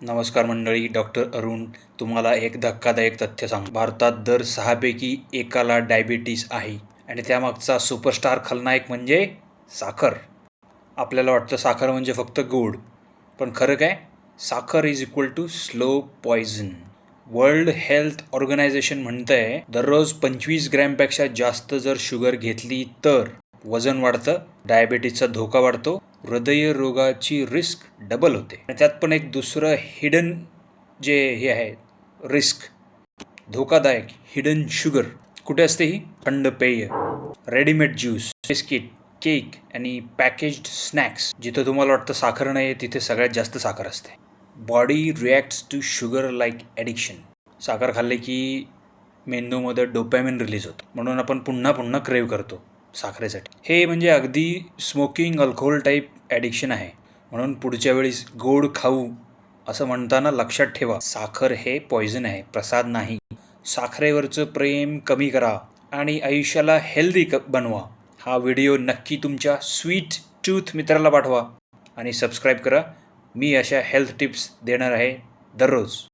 नमस्कार मंडळी डॉक्टर अरुण तुम्हाला एक धक्कादायक तथ्य सांग भारतात दर सहापैकी एकाला डायबिटीस आहे आणि त्यामागचा सुपरस्टार खलनायक म्हणजे साखर. आपल्याला वाटतं साखर म्हणजे फक्त गोड पण खरं काय? साखर is equal to slow poison World Health Organization म्हणतंय दररोज पंचवीस ग्रॅमपेक्षा जास्त जर शुगर घेतली तर वजन वाढतं डायबिटीसचा धोका वाढतो हृदयरोगाची रिस्क डबल होते. आणि त्यात पण एक दुसरं हिडन जे हे आहे रिस्क धोकादायक हिडन शुगर कुठे असते ही? थंड पेय रेडीमेड ज्यूस बिस्किट केक आणि पॅकेज्ड स्नॅक्स जिथं तुम्हाला वाटतं साखर नाही आहे तिथे सगळ्यात जास्त साखर असते. Body reacts to sugar like addiction साखर खाल्ले की मेंदूमध्ये डोपॅमिन रिलीज होतं. म्हणून आपण पुन्हा पुन्हा क्रेव करतो साखरेसाठी. हे म्हणजे अगदी स्मोकिंग अल्कोहोल टाईप ॲडिक्शन आहे. म्हणून पुढच्या वेळेस गोड खाऊ असं म्हणताना लक्षात ठेवा. साखर हे पॉयझन आहे. प्रसाद नाही. साखरेवरचं प्रेम कमी करा आणि आयुष्याला हेल्दी क बनवा. हा व्हिडिओ नक्की तुमच्या स्वीट टूथ मित्राला पाठवा आणि सबस्क्राईब करा. मी अशा हेल्थ टिप्स देणार आहे दररोज.